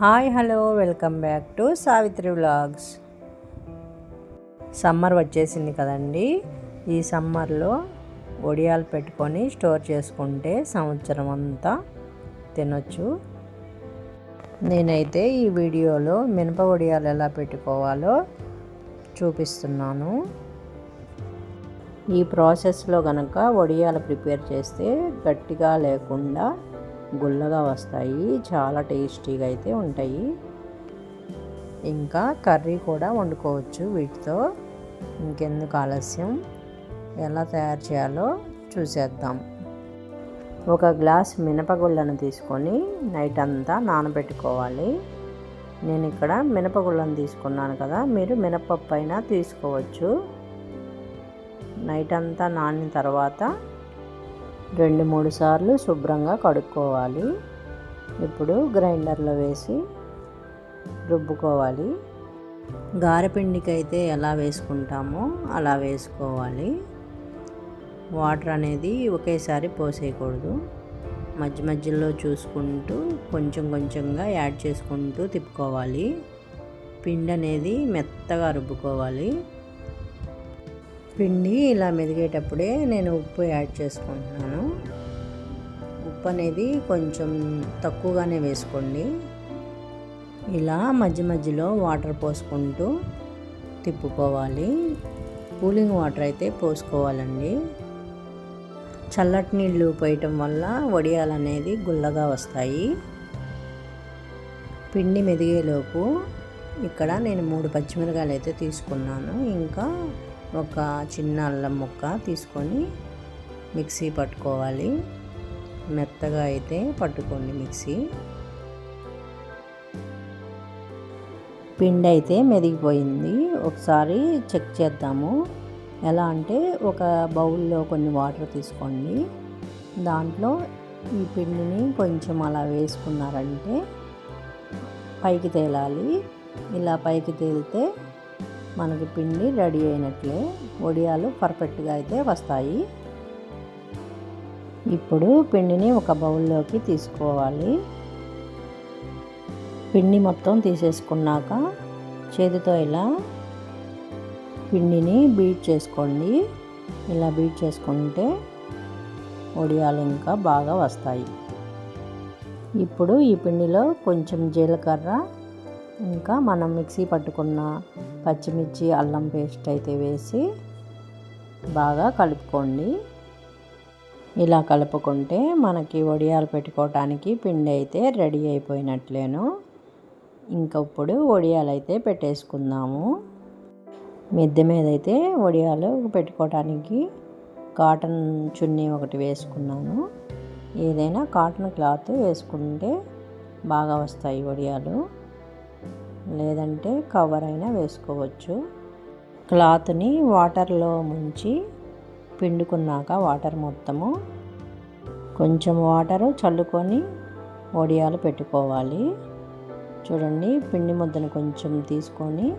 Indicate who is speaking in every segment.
Speaker 1: Hi hello welcome back to Savitri vlogs. Summer వచ్చేసింది కదండి. ఈ సమ్మర్లో వడియాలు పెట్టుకొని స్టోర్ చేసుకుంటే సంవత్సరం అంతా తినొచ్చు. నేనైతే ఈ వీడియోలో మినప వడియాలు ఎలా పెట్టుకోవాలో చూపిస్తున్నాను. ఈ ప్రాసెస్లో కనుక వడియాలు ప్రిపేర్ చేస్తే గట్టిగా లేకుండా గుల్లగా వస్తాయి చాలా టేస్టీగా అయితే ఉంటాయి. ఇంకా కర్రీ కూడా వండుకోవచ్చు వీటితో. ఇంకెందుకు ఆలస్యం? ఎలా తయారు చేయాలో చూసేద్దాం. ఒక గ్లాస్ మినపగుళ్ళను తీసుకొని నైట్ అంతా నానబెట్టుకోవాలి. నేను ఇక్కడ మినపగుళ్ళను తీసుకున్నాను కదా మీరు మినపప్పు అయినా తీసుకోవచ్చు. నైట్ అంతా నానిన తర్వాత రెండు మూడు సార్లు శుభ్రంగా కడుక్కోవాలి. ఇప్పుడు గ్రైండర్లో వేసి రుబ్బుకోవాలి. గారెపిండికి అయితే ఎలా వేసుకుంటామో అలా వేసుకోవాలి. వాటర్ అనేది ఒకేసారి పోసేయకూడదు. మధ్య మధ్యలో చూసుకుంటూ కొంచెం కొంచెంగా యాడ్ చేసుకుంటూ తిప్పుకోవాలి. పిండి అనేది మెత్తగా రుబ్బుకోవాలి. పిండి ఇలా మెదిగేటప్పుడే నేను ఉప్పు యాడ్ చేసుకుంటున్నాను. ఉప్పు అనేది కొంచెం తక్కువగానే వేసుకోండి. ఇలా మధ్య మధ్యలో వాటర్ పోసుకుంటూ తిప్పుకోవాలి. కూలింగ్ వాటర్ అయితే పోసుకోవాలండి. చల్లటి నీళ్ళు పోయటం వల్ల వడియాలు అనేది గుల్లగా వస్తాయి. పిండి మెదిగేలోపు ఇక్కడ నేను మూడు పచ్చిమిరకాయలు అయితే తీసుకున్నాను. ఇంకా ఒక చిన్న అల్లం ముక్క తీసుకొని మిక్సీ పట్టుకోవాలి. మెత్తగా అయితే పట్టుకోండి మిక్సీ. పిండి అయితే మెదిగిపోయింది. ఒకసారి చెక్ చేద్దాము. ఎలా అంటే ఒక బౌల్లో కొన్ని వాటర్ తీసుకోండి. దాంట్లో ఈ పిండిని కొంచెం అలా వేసుకున్నారంటే పైకి తేలాలి. ఇలా పైకి తేలితే మనకి పిండి రెడీ అయినట్లే. వడియాలు పర్ఫెక్ట్గా అయితే వస్తాయి. ఇప్పుడు పిండిని ఒక బౌల్లోకి తీసుకోవాలి. పిండి మొత్తం తీసేసుకున్నాక చేతితో ఇలా పిండిని బీట్ చేసుకోండి. ఇలా బీట్ చేసుకుంటే వడియాలు ఇంకా బాగా వస్తాయి. ఇప్పుడు ఈ పిండిలో కొంచెం జీలకర్ర ఇంకా మనం మిక్సీ పట్టుకున్న పచ్చిమిర్చి అల్లం పేస్ట్ అయితే వేసి బాగా కలుపుకోండి. ఇలా కలుపుకుంటే మనకి వడియాలు పెట్టుకోవటానికి పిండి అయితే రెడీ అయిపోయినట్లేను. ఇంకా ఇప్పుడు వడియాలు అయితే పెట్టేసుకుందాము. మిద్దె మీద అయితే వడియాలు పెట్టుకోవటానికి కాటన్ చున్నీ ఒకటి వేసుకున్నాను. ఏదైనా కాటన్ క్లాత్ వేసుకుంటే బాగా వస్తాయి వడియాలు. లేదంటే కవర్ అయినా వేసుకోవచ్చు. క్లాత్ని వాటర్లో ముంచి పిండుకున్నాక వాటర్ మొత్తము కొంచెం వాటర్ చల్లుకొని వడియాలు పెట్టుకోవాలి. చూడండి పిండి ముద్దను కొంచెం తీసుకొని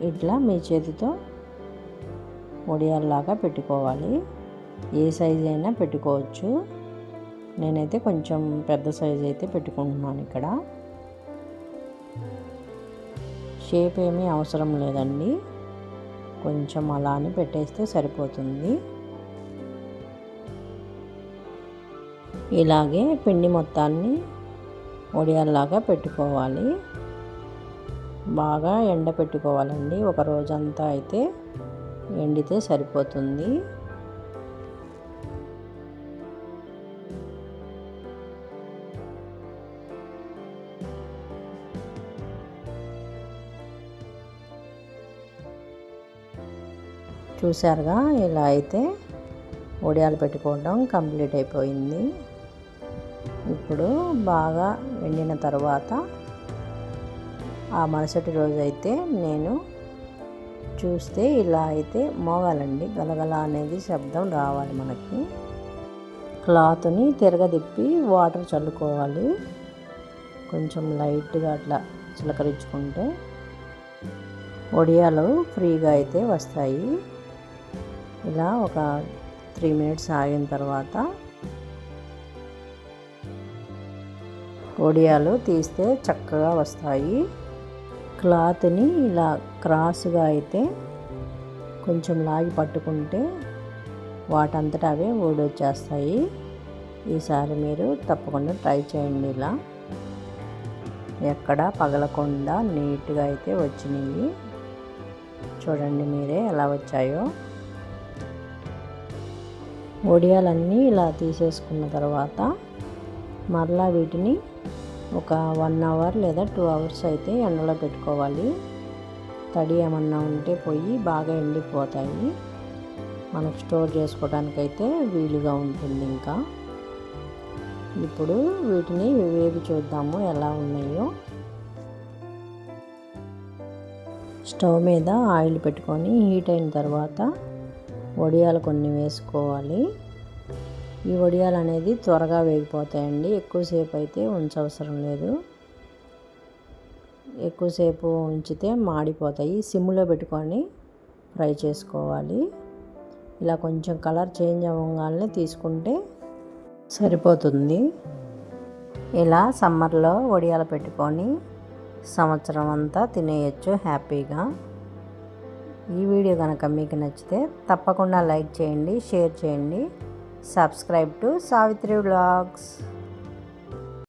Speaker 1: ఇట్లా మీ చేతితో వడియాల్లాగా పెట్టుకోవాలి. ఏ సైజ్ అయినా పెట్టుకోవచ్చు. నేనైతే కొంచెం పెద్ద సైజ్ అయితే పెట్టుకుంటున్నాను ఇక్కడ. షేప్ ఏమీ అవసరం లేదండి. కొంచెం అలానే పెట్టేస్తే సరిపోతుంది. ఇలాగే పిండి మొత్తాన్ని వడియాల్లాగా పెట్టుకోవాలి. బాగా ఎండ పెట్టుకోవాలండి ఒక రోజంతా అయితే ఎండితే సరిపోతుంది. చూసారుగా ఇలా అయితే ఒడియాలు పెట్టుకోవడం కంప్లీట్ అయిపోయింది. ఇప్పుడు బాగా ఎండిన తర్వాత ఆ మరుసటి రోజు అయితే నేను చూస్తే ఇలా అయితే మోగాలండి. గలగల అనేది శబ్దం రావాలి మనకి. క్లాత్ని తిరగదిప్పి వాటర్ చల్లుకోవాలి. కొంచెం లైట్గా అట్లా చిలకరించుకుంటే వడియాలు ఫ్రీగా అయితే వస్తాయి. ఇలా ఒక త్రీ మినిట్స్ ఆగిన తర్వాత ఒడియాలు తీస్తే చక్కగా వస్తాయి. క్లాత్ని ఇలా క్రాస్గా అయితే కొంచెం లాగి పట్టుకుంటే వాటంతటా అవే ఓడొచ్చేస్తాయి ఈసారి మీరు తప్పకుండా ట్రై చేయండి ఇలా. ఎక్కడ పగలకుండా నీట్గా అయితే వచ్చినాయి. చూడండి మీరే ఎలా వచ్చాయో. ఒడియాలన్నీ ఇలా తీసేసుకున్న తర్వాత మరలా వీటిని ఒక వన్ అవర్ లేదా టూ అవర్స్ అయితే ఎండలో పెట్టుకోవాలి. తడి ఏమన్నా ఉంటే పోయి బాగా ఎండిపోతాయి. మనం స్టోర్ చేసుకోవడానికైతే వీలుగా ఉంటుంది ఇంకా. ఇప్పుడు వీటిని వేవి చూద్దాము ఎలా ఉన్నాయో. స్టవ్ మీద ఆయిల్ పెట్టుకొని హీట్ అయిన తర్వాత వడియాలు కొన్ని వేసుకోవాలి. ఈ వడియాలు అనేది త్వరగా వేగిపోతాయండి. ఎక్కువసేపు అయితే ఉంచవసరం లేదు. ఎక్కువసేపు ఉంచితే మాడిపోతాయి. సిమ్లో పెట్టుకొని ఫ్రై చేసుకోవాలి. ఇలా కొంచెం కలర్ చేంజ్ అవ్వగానే తీసుకుంటే సరిపోతుంది. ఇలా సమ్మర్లో వడియాలు పెట్టుకొని సంవత్సరం అంతా తినేయచ్చు హ్యాపీగా. ఈ వీడియో కనుక మీకు నచ్చితే తప్పకుండా లైక్ చేయండి షేర్ చేయండి. Subscribe to Savitri vlogs